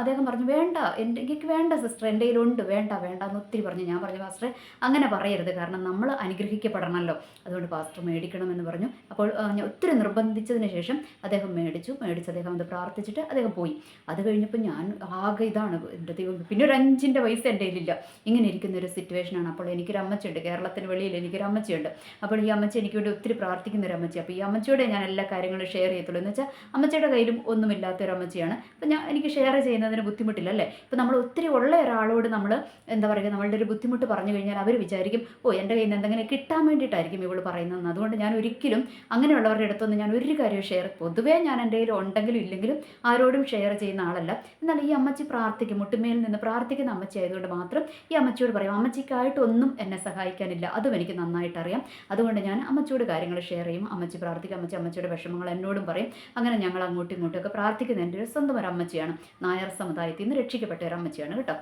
അദ്ദേഹം പറഞ്ഞു വേണ്ട. എന്റെ എനിക്ക് വേണ്ട സിസ്റ്റർ. എന്റെ കയ്യിലുണ്ട്. വേണ്ട വേണ്ട എന്ന് ഒത്തിരി പറഞ്ഞു. ഞാൻ പറഞ്ഞു പാസ്റ്റർ അങ്ങനെ പറയരുത്. കാരണം നമ്മൾ അനുഗ്രഹിക്കപ്പെടണമല്ലോ. അതുകൊണ്ട് പാസ്റ്റർ മേടിക്കണമെന്ന് പറഞ്ഞു. അപ്പോൾ ഞാൻ ഒത്തിരി നിർബന്ധിച്ചതിന് ശേഷം അദ്ദേഹം മേടിച്ചു. മേടിച്ച് അദ്ദേഹം അത് പ്രാർത്ഥിച്ചിട്ട് അദ്ദേഹം പോയി. അത് കഴിഞ്ഞപ്പോൾ ഞാൻ ആകെ ഇതാണ് എന്റെ ദൈവം. പിന്നെ ഒരു അഞ്ചിന്റെ പൈസ എന്റെ കയ്യിലില്ല. ഇങ്ങനെ ഇരിക്കുന്ന ഒരു സിറ്റുവേഷനാണ് അപ്പോൾ എനിക്കൊരു അമ്മച്ചിയുണ്ട്. കേരളത്തിന് വെളിയിൽ എനിക്കൊരു അമ്മച്ചിയുണ്ട്. അപ്പോൾ ഈ അമ്മച്ചി എനിക്ക് വേണ്ടി ഒത്തിരി പ്രാർത്ഥിക്കുന്ന ഒരു അമ്മച്ചി അപ്പോൾ ഈ അമ്മച്ചിയോടെ ഞാൻ എല്ലാ കാര്യങ്ങളും ഷെയർ ചെയ്യത്തുള്ളൂ. എന്ന് വെച്ചാൽ അമ്മച്ചിയുടെ കയ്യിലും ഒന്നുമില്ലാത്ത ഒരു അമ്മച്ചിയാണ്. അപ്പോൾ ഞാൻ എനിക്ക് ഷെയർ ചെയ്യുന്നതിന് ബുദ്ധിമുട്ടില്ല അല്ലേ? ഇപ്പോൾ നമ്മൾ ഒത്തിരി ഉള്ള ഒരാളോട് നമ്മൾ എന്താ പറയുക നമ്മളുടെ ഒരു ബുദ്ധിമുട്ട് പറഞ്ഞു കഴിഞ്ഞാൽ അവർ വിചാരിക്കും ഓ എന്റെ കയ്യിൽ നിന്ന് എന്തെങ്കിലും കിട്ടാൻ വേണ്ടിയിട്ടായിരിക്കും ഇവൾ പറയുന്നതെന്ന്. അതുകൊണ്ട് ഞാൻ ഒരിക്കലും അങ്ങനെയുള്ളവരുടെ അടുത്തൊന്നും ഞാൻ ഒരു കാര്യവും ഷെയർ പൊതുവേ ഞാൻ എന്റെ കയ്യിൽ ഉണ്ടെങ്കിലും ഇല്ലെങ്കിലും ആരോടും ഷെയർ ചെയ്യുന്ന ആളല്ല. എന്നാൽ ഈ അമ്മച്ചി പ്രാർത്ഥിക്കും. മുട്ടുമേൽ നിന്ന് പ്രാർത്ഥിക്കുന്ന അമ്മച്ചി ആയതുകൊണ്ട് മാത്രം ഈ അമ്മച്ചിയോട് പറയും അമ്മച്ചിക്കായിട്ടൊന്നും എന്നെ സഹായിക്കാനില്ല. അതും എനിക്ക് നന്നായിട്ട് അറിയാം അതുകൊണ്ട് ഞാൻ അമ്മച്ചിയോട് കാര്യങ്ങൾ ഷെയർ ചെയ്യും. അമ്മച്ചി പ്രാർത്ഥിക്കും. അമ്മച്ചി അമ്മച്ചിയുടെ വിഷമങ്ങൾ എന്നോടും പറയും. അങ്ങനെ ഞങ്ങൾ അങ്ങോട്ടും ഇങ്ങോട്ടും ഒക്കെ പ്രാർത്ഥിക്കുന്ന എന്റെ സ്വന്തം ഒരു അമ്മച്ചിയാണ്. നായർ സമുദായത്തിൽ നിന്ന് രക്ഷിക്കപ്പെട്ട ഒരു അമ്മച്ചിയാണ് കേട്ടോ.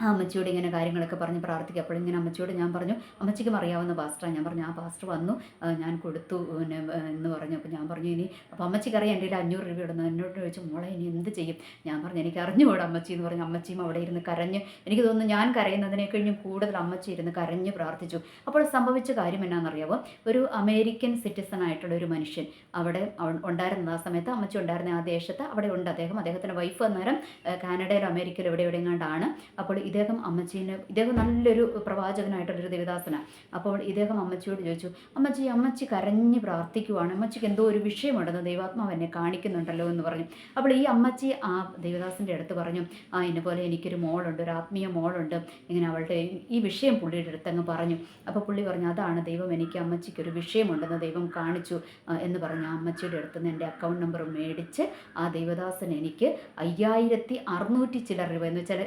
ആ അമ്മച്ചിയോട് ഇങ്ങനെ കാര്യങ്ങളൊക്കെ പറഞ്ഞ് പ്രാർത്ഥിക്കുക. അപ്പോൾ ഇങ്ങനെ അമ്മച്ചിയോട് ഞാൻ പറഞ്ഞു അമ്മച്ചിക്കും അറിയാവുന്ന പാസ്റ്ററാണ് ഞാൻ പറഞ്ഞു ആ പാസ്റ്റർ വന്നു. ഞാൻ കൊടുത്തു. പിന്നെ എന്ന് പറഞ്ഞു. അപ്പോൾ ഞാൻ പറഞ്ഞു ഇനി അപ്പോൾ അമ്മച്ചിക്ക് അറിയാം എന്റെ അഞ്ഞൂറ് രൂപ ഇടുന്നു എന്നോട് ചോദിച്ചു മോളെ ഇനി എന്ത് ചെയ്യും? ഞാൻ പറഞ്ഞു എനിക്ക് അറിഞ്ഞുകൂടെ അമ്മച്ചി എന്ന് പറഞ്ഞു. അമ്മച്ചിയും അവിടെ ഇരുന്ന് കരഞ്ഞ് എനിക്ക് തോന്നുന്നു ഞാൻ കരയുന്നതിനെ കഴിഞ്ഞും കൂടുതൽ അമ്മച്ചി ഇരുന്ന് കരഞ്ഞ് പ്രാർത്ഥിച്ചു. അപ്പോൾ സംഭവിച്ച കാര്യം എന്നാണെന്നറിയാമോ ഒരു അമേരിക്കൻ സിറ്റിസൺ ആയിട്ടുള്ള ഒരു മനുഷ്യൻ അവിടെ ഉണ്ടായിരുന്ന ആ സമയത്ത് അമ്മച്ചി ഉണ്ടായിരുന്ന ആ ദേശത്ത് അവിടെ ഉണ്ട്. അദ്ദേഹം അദ്ദേഹത്തിന്റെ വൈഫ് അന്നേരം കാനഡയിലോ അമേരിക്കയിലോ എവിടെ എവിടെയെങ്ങാണ്ടാണ്. അപ്പോൾ ഇദ്ദേഹം അമ്മച്ചീനെ ഇദ്ദേഹം നല്ലൊരു പ്രവാചകനായിട്ടുള്ളൊരു ദേവദാസനാണ് അപ്പോൾ ഇദ്ദേഹം അമ്മച്ചിയോട് ചോദിച്ചു അമ്മച്ചി അമ്മച്ചി കരഞ്ഞ് പ്രാർത്ഥിക്കുവാണ്. അമ്മച്ചിക്ക് എന്തോ ഒരു വിഷയമുണ്ടെന്ന് ദൈവാത്മാവ് എന്നെ കാണിക്കുന്നുണ്ടല്ലോ എന്ന് പറഞ്ഞു. അപ്പോൾ ഈ അമ്മച്ചി ആ ദേവദാസിന്റെ അടുത്ത് പറഞ്ഞു ആ എന്നെ പോലെ എനിക്കൊരു മോളുണ്ട് ഒരു ആത്മീയ മോളുണ്ട്. ഇങ്ങനെ അവളുടെ ഈ വിഷയം പുള്ളിയുടെ അടുത്ത് അങ്ങ് പറഞ്ഞു. അപ്പോൾ പുള്ളി പറഞ്ഞു അതാണ് ദൈവം എനിക്ക് അമ്മച്ചിക്ക് ഒരു വിഷയമുണ്ടെന്ന് ദൈവം കാണിച്ചു. എന്ന് പറഞ്ഞു അമ്മച്ചിയുടെ അടുത്ത് നിന്ന് എന്റെ അക്കൗണ്ട് നമ്പർ മേടിച്ച് ആ ദേവദാസൻ എനിക്ക് അയ്യായിരത്തി അറുന്നൂറ്റി ചില്ലറ രൂപ എന്ന് വെച്ചാൽ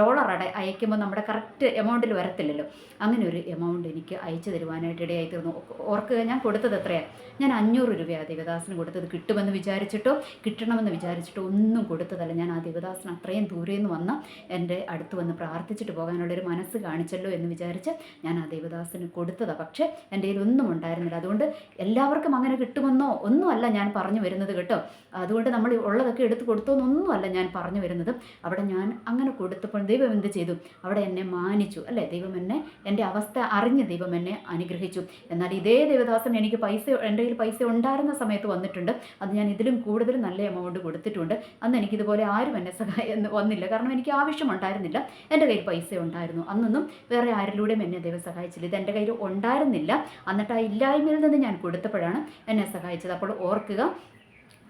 ഡോളർ അട അയക്കുമ്പോൾ നമ്മുടെ കറക്റ്റ് എമൗണ്ടിൽ വരത്തില്ലല്ലോ. അങ്ങനെ ഒരു എമൗണ്ട് എനിക്ക് അയച്ചു തരുവാനായിട്ട് ഇടയായി തീർന്നു. ഓർക്കുക ഞാൻ കൊടുത്തത് എത്രയാണ് ഞാൻ അഞ്ഞൂറ് രൂപയാണ് ദേവദാസിന് കൊടുത്തത്. കിട്ടുമെന്ന് വിചാരിച്ചിട്ടോ കിട്ടണമെന്ന് വിചാരിച്ചിട്ടോ ഒന്നും കൊടുത്തതല്ല. ഞാൻ ആ ദേവദാസിന് അത്രയും ദൂരെ നിന്ന് വന്ന് എന്റെ അടുത്ത് വന്ന് പ്രാർത്ഥിച്ചിട്ട് പോകാനുള്ളൊരു മനസ്സ് കാണിച്ചല്ലോ എന്ന് വിചാരിച്ച് ഞാൻ ആ ദേവദാസിന് കൊടുത്തതാണ് പക്ഷേ എന്റെ കയ്യിൽ ഉണ്ടായിരുന്നില്ല. അതുകൊണ്ട് എല്ലാവർക്കും അങ്ങനെ കിട്ടുമെന്നോ ഒന്നുമല്ല ഞാൻ പറഞ്ഞു വരുന്നത് കേട്ടോ. അതുകൊണ്ട് നമ്മൾ ഉള്ളതൊക്കെ എടുത്ത് കൊടുത്തോന്നൊന്നുമല്ല ഞാൻ പറഞ്ഞു വരുന്നത്. അവിടെ ഞാൻ അങ്ങനെ കൊടുത്തപ്പോൾ ദൈവം എന്ത് ചെയ്തു? അവിടെ എന്നെ മാനിച്ചു. അല്ലേ? ദൈവം എന്നെ എന്റെ അവസ്ഥ അറിഞ്ഞ് ദൈവം എന്നെ അനുഗ്രഹിച്ചു. എന്നാൽ ഇതേ ദൈവദാസൻ എനിക്ക് പൈസ എന്റെ കയ്യിൽ പൈസ ഉണ്ടായിരുന്ന സമയത്ത് വന്നിട്ടുണ്ട്. അത് ഞാൻ ഇതിലും കൂടുതൽ നല്ല എമൗണ്ട് കൊടുത്തിട്ടുണ്ട്. അന്ന് എനിക്കിതുപോലെ ആരും എന്നെ സഹായം വന്നില്ല. കാരണം എനിക്ക് ആവശ്യമുണ്ടായിരുന്നില്ല എന്റെ കയ്യിൽ പൈസ ഉണ്ടായിരുന്നു. അന്നൊന്നും വേറെ ആരിലൂടെയും എന്നെ ദൈവം സഹായിച്ചില്ല. ഇത് എന്റെ കയ്യിൽ ഉണ്ടായിരുന്നില്ല. എന്നിട്ട് ആ ഇല്ലായ്മയിൽ നിന്ന് ഞാൻ കൊടുത്തപ്പോഴാണ് എന്നെ സഹായിച്ചത്. അപ്പോൾ ഓർക്കുക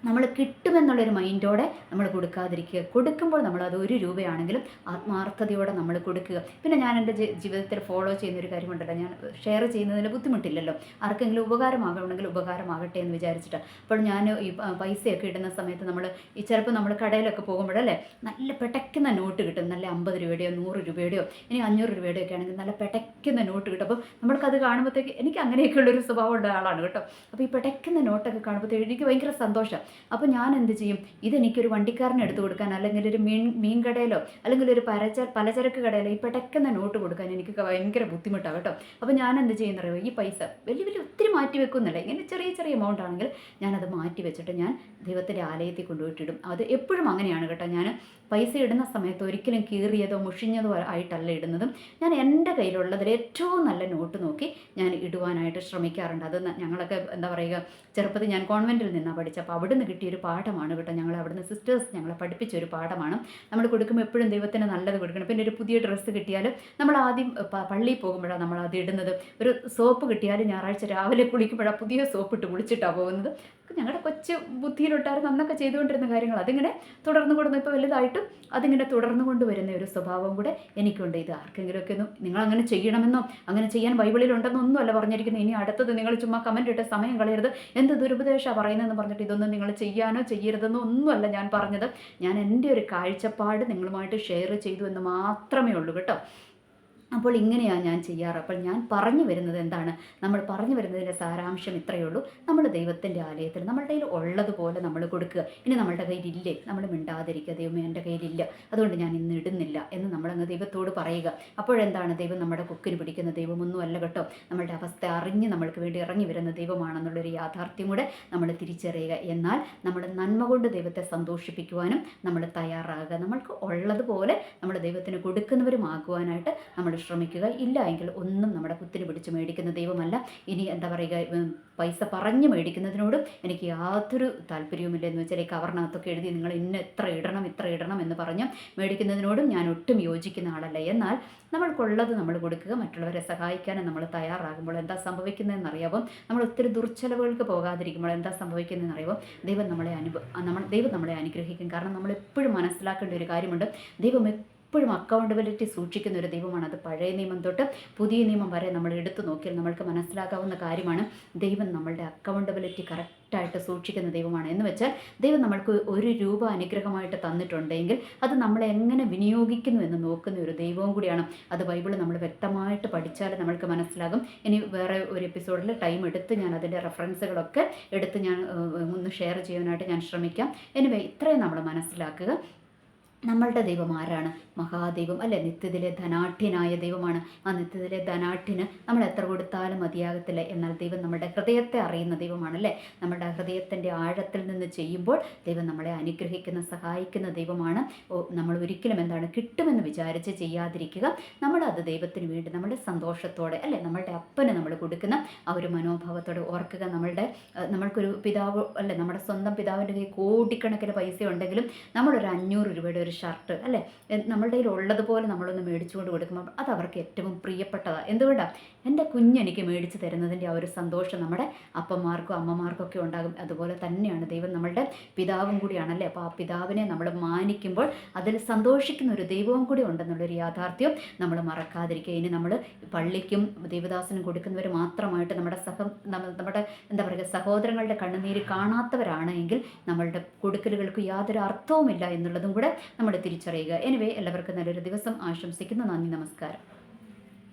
നമ്മൾ കിട്ടുമെന്നുള്ളൊരു മൈൻഡോടെ നമ്മൾ കൊടുക്കാതിരിക്കുക. കൊടുക്കുമ്പോൾ നമ്മൾ അത് ഒരു രൂപയാണെങ്കിലും ആത്മാർത്ഥതയോടെ നമ്മൾ കൊടുക്കുക. പിന്നെ ഞാൻ എന്റെ ജീവിതത്തിൽ ഫോളോ ചെയ്യുന്ന ഒരു കാര്യമുണ്ടല്ലോ. ഞാൻ ഷെയർ ചെയ്യുന്നതിന് ബുദ്ധിമുട്ടില്ലല്ലോ. ആർക്കെങ്കിലും ഉപകാരമാകണമെങ്കിൽ ഉപകാരമാകട്ടെ എന്ന് വിചാരിച്ചിട്ട്. അപ്പോൾ ഞാൻ ഈ പൈസയൊക്കെ ഇടുന്ന സമയത്ത് നമ്മൾ ഈ ചിലപ്പോൾ നമ്മൾ കടയിലൊക്കെ പോകുമ്പോഴല്ലേ നല്ല പെട്ടയ്ക്കുന്ന നോട്ട് കിട്ടും. നല്ല അമ്പത് രൂപയുടെയോ നൂറ് രൂപയുടെയോ ഇനി അഞ്ഞൂറ് രൂപയുടെയോ ഒക്കെ ആണെങ്കിൽ നല്ല പെട്ടയ്ക്കുന്ന നോട്ട് കിട്ടും. അപ്പോൾ നമ്മൾക്കത് കാണുമ്പോഴത്തേക്ക് എനിക്ക് അങ്ങനെയൊക്കെയുള്ളൊരു സ്വഭാവമുള്ള ആളാണ് കേട്ടോ. അപ്പോൾ ഈ പെട്ടയ്ക്കുന്ന നോട്ടൊക്കെ കാണുമ്പോഴത്തേക്ക് എനിക്ക് ഭയങ്കര സന്തോഷം അപ്പോൾ ഞാൻ എന്ത് ചെയ്യും? ഇതെനിക്കൊരു വണ്ടിക്കാരന് എടുത്തു കൊടുക്കാൻ അല്ലെങ്കിൽ ഒരു മീൻ മീൻ കടയിലോ അല്ലെങ്കിൽ ഒരു പലചര പലചരക്ക് കടയിലോ ഈ പെട്ടെന്ന് നോട്ട് കൊടുക്കാൻ എനിക്ക് ഭയങ്കര ബുദ്ധിമുട്ടാണ് കേട്ടോ. അപ്പോൾ ഞാൻ എന്ത് ചെയ്യുന്നറിയോ? ഈ പൈസ വലിയ വലിയ ഒത്തിരി മാറ്റി വെക്കുന്നില്ല ഇങ്ങനെ ചെറിയ ചെറിയ എമൗണ്ട് ആണെങ്കിൽ ഞാനത് മാറ്റി വെച്ചിട്ട് ഞാൻ ദൈവത്തിന്റെ ആലയത്തിൽ കൊണ്ടുപോയിട്ടിടും അത് എപ്പോഴും അങ്ങനെയാണ് കേട്ടോ. ഞാൻ പൈസ ഇടുന്ന സമയത്ത് ഒരിക്കലും കീറിയതോ മുഷിഞ്ഞതോ ആയിട്ടല്ല ഇടുന്നതും ഞാൻ എന്റെ കയ്യിലുള്ളതിൽ ഏറ്റവും നല്ല നോട്ട് നോക്കി ഞാൻ ഇടുവാനായിട്ട് ശ്രമിക്കാറുണ്ട്. അത് ഞങ്ങളൊക്കെ എന്താ പറയുക ചെറുപ്പത്തിൽ ഞാൻ കോൺവെന്റിൽ നിന്നാണ് പഠിച്ചത്. അപ്പോൾ അവിടുന്ന് കിട്ടിയൊരു പാഠമാണ് കേട്ടോ. ഞങ്ങൾ അവിടുന്ന് സിസ്റ്റേഴ്സ് ഞങ്ങളെ പഠിപ്പിച്ച ഒരു പാഠമാണ്. നമ്മൾ കൊടുക്കുമ്പോൾ എപ്പോഴും ദൈവത്തിന് നല്ലത് കൊടുക്കണം. പിന്നെ ഒരു പുതിയ ഡ്രസ്സ് കിട്ടിയാൽ നമ്മൾ ആദ്യം പള്ളിയിൽ പോകുമ്പോഴാണ് നമ്മൾ അത് ഇടുന്നത്. ഒരു സോപ്പ് കിട്ടിയാൽ ഞായറാഴ്ച രാവിലെ കുളിക്കുമ്പോഴാണ് പുതിയ സോപ്പ് ഇട്ട് കുളിച്ചിട്ടാണ് പോകുന്നത്. ഞങ്ങളുടെ കൊച്ചു ബുദ്ധിയിലുണ്ടായിരുന്നു അന്നൊക്കെ ചെയ്തുകൊണ്ടിരുന്ന കാര്യങ്ങൾ. അതിങ്ങനെ തുടർന്നു കൊടുക്കുന്ന ഇപ്പോൾ വലുതായിട്ടും അതിങ്ങനെ തുടർന്നു കൊണ്ടുവരുന്ന ഒരു സ്വഭാവം കൂടെ എനിക്കുണ്ട്. ഇത് ആർക്കെങ്കിലുമൊക്കെ ഒന്നും നിങ്ങൾ അങ്ങനെ ചെയ്യണമെന്നോ അങ്ങനെ ചെയ്യാൻ ബൈബിളിൽ ഉണ്ടെന്നൊന്നും ഒന്നുമല്ല പറഞ്ഞിരിക്കുന്നത്. ഇനി അടുത്തത് നിങ്ങൾ ചുമ്മാ കമന്റ് ഇട്ട് സമയം കളയരുത്. എന്ത് ദുരുപദേശമാണ് പറയുന്നതെന്ന് പറഞ്ഞിട്ട് ഇതൊന്നും നിങ്ങൾ ചെയ്യാനോ ചെയ്യരുതെന്നോ ഒന്നുമല്ല ഞാൻ പറഞ്ഞത്. ഞാൻ എന്റെ ഒരു കാഴ്ചപ്പാട് നിങ്ങളുമായിട്ട് ഷെയർ ചെയ്തു എന്ന് മാത്രമേ ഉള്ളൂ കേട്ടോ. അപ്പോൾ ഇങ്ങനെയാണ് ഞാൻ ചെയ്യാറ്. അപ്പോൾ ഞാൻ പറഞ്ഞു വരുന്നത് എന്താണ്? നമ്മൾ പറഞ്ഞു വരുന്നതിന്റെ സാരാംശം ഇത്രയേ ഉള്ളൂ നമ്മൾ ദൈവത്തിന്റെ ആലയത്തിൽ നമ്മളുടെ കയ്യിൽ ഉള്ളതുപോലെ നമ്മൾ കൊടുക്കുക. ഇനി നമ്മളുടെ കയ്യിലില്ലേ? നമ്മൾ മിണ്ടാതിരിക്കുക. ദൈവമേ എന്റെ കയ്യിലില്ല. അതുകൊണ്ട് ഞാൻ ഇന്ന് ഇടുന്നില്ല എന്ന് നമ്മളങ്ങ് ദൈവത്തോട് പറയുക. അപ്പോഴെന്താണ് ദൈവം നമ്മുടെ കുക്കിന് പിടിക്കുന്ന ദൈവമൊന്നും അല്ല കേട്ടോ. നമ്മളുടെ അവസ്ഥ അറിഞ്ഞ് നമ്മൾക്ക് വേണ്ടി ഇറങ്ങി വരുന്ന ദൈവമാണെന്നുള്ളൊരു യാഥാർത്ഥ്യം കൂടെ നമ്മൾ തിരിച്ചറിയുക. എന്നാൽ നമ്മുടെ നന്മ കൊണ്ട് ദൈവത്തെ സന്തോഷിപ്പിക്കുവാനും നമ്മൾ തയ്യാറാകുക. നമ്മൾക്ക് ഉള്ളതുപോലെ നമ്മൾ ദൈവത്തിന് കൊടുക്കുന്നവരുമാകുവാനായിട്ട് നമ്മൾ ശ്രമിക്കുക ഇല്ല എങ്കിൽ ഒന്നും നമ്മുടെ കുത്തിരി പിടിച്ച് മേടിക്കുന്ന ദൈവമല്ല. ഇനി എന്താ പറയുക പൈസ പറഞ്ഞ് മേടിക്കുന്നതിനോടും എനിക്ക് യാതൊരു താല്പര്യവുമില്ല എന്ന് വെച്ചാൽ ഈ കവറിനകത്തൊക്കെ എഴുതി നിങ്ങൾ ഇന്ന എത്ര ഇടണം ഇത്ര ഇടണം എന്ന് പറഞ്ഞ് മേടിക്കുന്നതിനോടും ഞാൻ ഒട്ടും യോജിക്കുന്ന ആളല്ല. എന്നാൽ നമ്മൾക്കുള്ളത് നമ്മൾ കൊടുക്കുക മറ്റുള്ളവരെ സഹായിക്കാനും നമ്മൾ തയ്യാറാകുമ്പോൾ എന്താ സംഭവിക്കുന്നതെന്ന് അറിയാവും നമ്മൾ ഒത്തിരി ദുർച്ചെലവുകൾക്ക് പോകാതിരിക്കുമ്പോൾ എന്താ സംഭവിക്കുന്നതെന്ന് അറിയാവും ദൈവം നമ്മളെ അനുഭവ നമ്മൾ ദൈവം നമ്മളെ അനുഗ്രഹിക്കും. കാരണം നമ്മൾ എപ്പോഴും മനസ്സിലാക്കേണ്ട ഒരു കാര്യമുണ്ട്. ദൈവം എപ്പോഴും അക്കൗണ്ടബിലിറ്റി സൂക്ഷിക്കുന്ന ഒരു ദൈവമാണ് അത്. പഴയ നിയമം തൊട്ട് പുതിയ നിയമം വരെ നമ്മൾ എടുത്തു നോക്കിയാൽ നമ്മൾക്ക് മനസ്സിലാക്കാവുന്ന കാര്യമാണ്. ദൈവം നമ്മളുടെ അക്കൗണ്ടബിലിറ്റി കറക്റ്റായിട്ട് സൂക്ഷിക്കുന്ന ദൈവമാണ്. എന്ന് വെച്ചാൽ ദൈവം നമ്മൾക്ക് ഒരു രൂപ അനുഗ്രഹമായിട്ട് തന്നിട്ടുണ്ടെങ്കിൽ അത് നമ്മൾ എങ്ങനെ വിനിയോഗിക്കുന്നു എന്ന് നോക്കുന്ന ഒരു ദൈവവും കൂടിയാണ്. അത് ബൈബിൾ നമ്മൾ വ്യക്തമായിട്ട് പഠിച്ചാൽ നമ്മൾക്ക് മനസ്സിലാകും. ഇനി വേറെ ഒരു എപ്പിസോഡിൽ ടൈം എടുത്ത് ഞാൻ അതിന്റെ റെഫറൻസുകളൊക്കെ എടുത്ത് ഞാൻ ഒന്ന് ഷെയർ ചെയ്യാനായിട്ട് ഞാൻ ശ്രമിക്കാം. എനിവേ ഇത്രയും നമ്മൾ മനസ്സിലാക്കുക. നമ്മളുടെ ദൈവം ആരാണ്? മഹാദൈവം അല്ലെ? നിത്യത്തിലെ ധനാഠ്യനായ ദൈവമാണ്. ആ നിത്യത്തിലെ ധനാഠ്യന് നമ്മൾ എത്ര കൊടുത്താലും മതിയാകത്തില്ല എന്നാൽ ദൈവം നമ്മുടെ ഹൃദയത്തെ അറിയുന്ന ദൈവമാണ് ദൈവമാണല്ലേ നമ്മുടെ ഹൃദയത്തിന്റെ ആഴത്തിൽ നിന്ന് ചെയ്യുമ്പോൾ ദൈവം നമ്മളെ അനുഗ്രഹിക്കുന്ന സഹായിക്കുന്ന ദൈവമാണ്. നമ്മൾ ഒരിക്കലും എന്താണ് കിട്ടുമെന്ന് വിചാരിച്ച് ചെയ്യാതിരിക്കുക. നമ്മൾ അത് ദൈവത്തിന് വേണ്ടി നമ്മുടെ സന്തോഷത്തോടെ അല്ലെ? നമ്മളുടെ അപ്പന് നമ്മൾ കൊടുക്കുന്ന ആ ഒരു മനോഭാവത്തോടെ ഓർക്കുക. നമ്മളുടെ നമ്മൾക്കൊരു പിതാവ് അല്ലെ? നമ്മുടെ സ്വന്തം പിതാവിന്റെ കയ്യിൽ കോടിക്കണക്കിന് പൈസ ഉണ്ടെങ്കിലും നമ്മളൊരു അഞ്ഞൂറ് രൂപയുടെ ഒരു ഷർട്ട് അല്ലേ? നമ്മളുടെ കയ്യിൽ ഉള്ളതുപോലെ നമ്മളൊന്ന് മേടിച്ചുകൊണ്ട് കൊടുക്കുമ്പോൾ അത് അവർക്ക് ഏറ്റവും പ്രിയപ്പെട്ടതാണ് എന്തുകൊണ്ടാണ് എന്റെ കുഞ്ഞെനിക്ക് മേടിച്ച് തരുന്നതിന്റെ ആ ഒരു സന്തോഷം നമ്മുടെ അപ്പന്മാർക്കും അമ്മമാർക്കും ഒക്കെ ഉണ്ടാകും. അതുപോലെ തന്നെയാണ് ദൈവം നമ്മളുടെ പിതാവും കൂടിയാണല്ലേ? അപ്പോൾ ആ പിതാവിനെ നമ്മൾ മാനിക്കുമ്പോൾ അതിൽ സന്തോഷിക്കുന്ന ഒരു ദൈവവും കൂടി ഉണ്ടെന്നുള്ളൊരു യാഥാർത്ഥ്യം നമ്മൾ മറക്കാതിരിക്കുക. ഇനി നമ്മൾ പള്ളിക്കും ദേവദാസനും കൊടുക്കുന്നവർ മാത്രമായിട്ട് നമ്മുടെ സഹ നമ്മ- നമ്മുടെ എന്താ പറയുക സഹോദരങ്ങളുടെ കണ്ണുനീര് കാണാത്തവരാണെങ്കിൽ നമ്മളുടെ കൊടുക്കലുകൾക്ക് യാതൊരു അർത്ഥവുമില്ല എന്നുള്ളതും കൂടെ നമ്മൾ തിരിച്ചറിയുക. എനിവേ എല്ലാവർക്കും നല്ലൊരു ദിവസം. ആശംസിക്കുന്നു. നന്ദി നമസ്കാരം.